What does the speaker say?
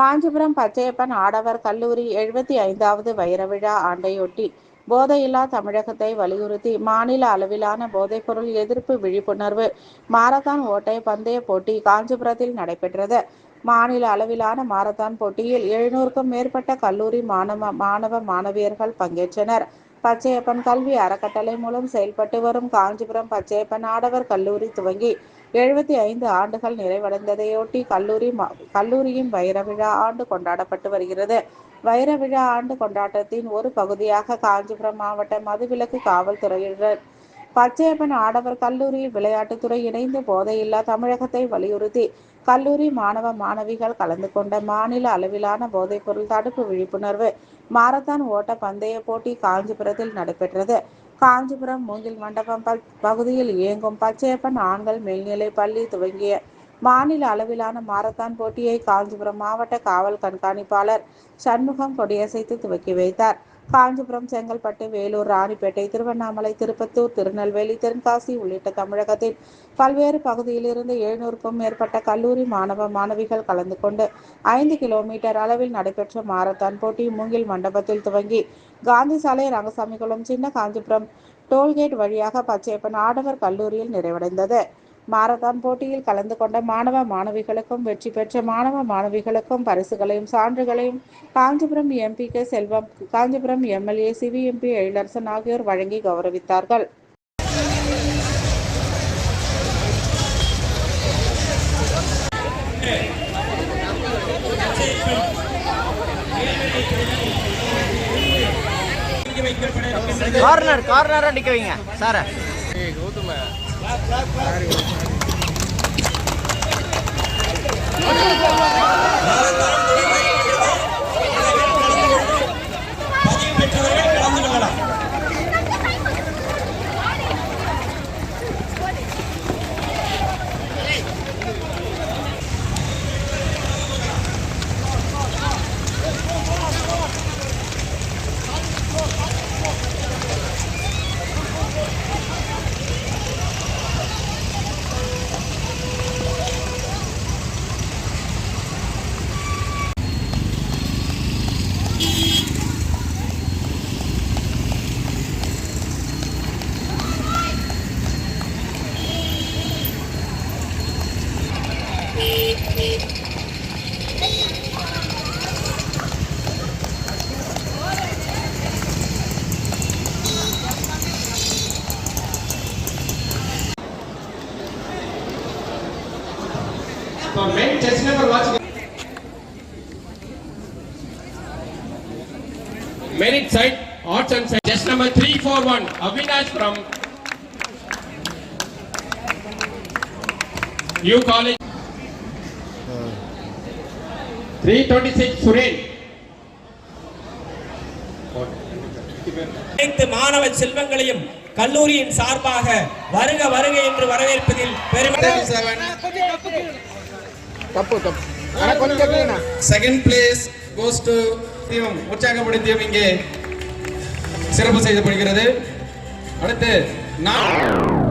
காஞ்சிபுரம் பச்சையப்பன் ஆடவர் கல்லூரி எழுபத்தி ஐந்தாவது வைர விழா ஆண்டையொட்டி போதையில்லா தமிழகத்தை வலியுறுத்தி மாநில அளவிலான போதைப்பொருள் எதிர்ப்பு விழிப்புணர்வு மாரத்தான் ஓட்டை பந்தய போட்டி காஞ்சிபுரத்தில் நடைபெற்றது. மாநில அளவிலான மாரத்தான் போட்டியில் எழுநூறுக்கும் மேற்பட்ட கல்லூரி மாணவ மாணவ மாணவியர்கள் பங்கேற்றனர். பச்சையப்பன் கல்வி அறக்கட்டளை மூலம் செயல்பட்டு வரும் காஞ்சிபுரம் பச்சையப்பன் ஆடவர் கல்லூரி துவங்கி எழுபத்தி ஐந்து ஆண்டுகள் நிறைவடைந்ததையொட்டி கல்லூரி கல்லூரியின் வைர விழா ஆண்டு கொண்டாடப்பட்டு வருகிறது. வைர விழா ஆண்டு கொண்டாட்டத்தின் ஒரு பகுதியாக காஞ்சிபுரம் மாவட்ட மதுவிலக்கு காவல்துறையினர் பச்சையப்பன் ஆடவர் கல்லூரியில் விளையாட்டுத்துறை இணைந்து போதையில்லா தமிழகத்தை வலியுறுத்தி கல்லூரி மாணவ மாணவிகள் கலந்து கொண்ட மாநில அளவிலான போதைப்பொருள் தடுப்பு விழிப்புணர்வு மாரத்தான் ஓட்ட பந்தய போட்டி காஞ்சிபுரத்தில் நடைபெற்றது. காஞ்சிபுரம் மூங்கில் மண்டபம் பகுதியில் இயங்கும் பச்சையப்பன் ஆண்கள் மேல்நிலை பள்ளி துவங்கிய மாநில அளவிலான மாரத்தான் போட்டியை காஞ்சிபுரம் மாவட்ட காவல் கண்காணிப்பாளர் சண்முகம் கொடியசைத்து துவக்கி வைத்தார். காஞ்சிபுரம் செங்கல்பட்டு வேலூர் ராணிப்பேட்டை திருவண்ணாமலை திருப்பத்தூர் திருநெல்வேலி தென்காசி உள்ளிட்ட தமிழகத்தின் பல்வேறு பகுதியிலிருந்து எழுநூறுக்கும் மேற்பட்ட கல்லூரி மாணவ மாணவிகள் கலந்து கொண்டு ஐந்து கிலோமீட்டர் அளவில் நடைபெற்ற மாரத்தான் போட்டி மூங்கில் மண்டபத்தில் துவங்கி காந்தி சாலை ரங்கசாமிகுளம் சின்ன காஞ்சிபுரம் டோல்கேட் வழியாக பச்சையப்பன் ஆடவர் கல்லூரியில் நிறைவடைந்தது. மாரத்தான் போட்டியில் கலந்து கொண்ட மாணவ மாணவிகளுக்கும் வெற்றி பெற்ற மாணவ மாணவிகளுக்கும் பரிசுகளையும் சான்றுகளையும் Kanchipuram MP K Selvam Kanchipuram MLA CVMP Ezhilarasan ஆகியோர் வழங்கி கௌரவித்தார்கள். கார்னர் கார்னரா நிக்க வைங்க சார. பதிவு So main chess number watch. Merit side, arts and science. Chess number three four one. Avinash from U College. Three twenty six Suren. அனைத்து மாணவ செல்வங்களையும் கல்லூரியின் சார்பாக வருக வருக என்று வரவேற்பதில் பெருமை தப்பு தப்பு ஆனா கொஞ்சம் clean second place goes to தீவம் உற்சாகப்படுத்தியும் இங்கே சிறப்பு செய்து படுகிறது அடுத்து நான்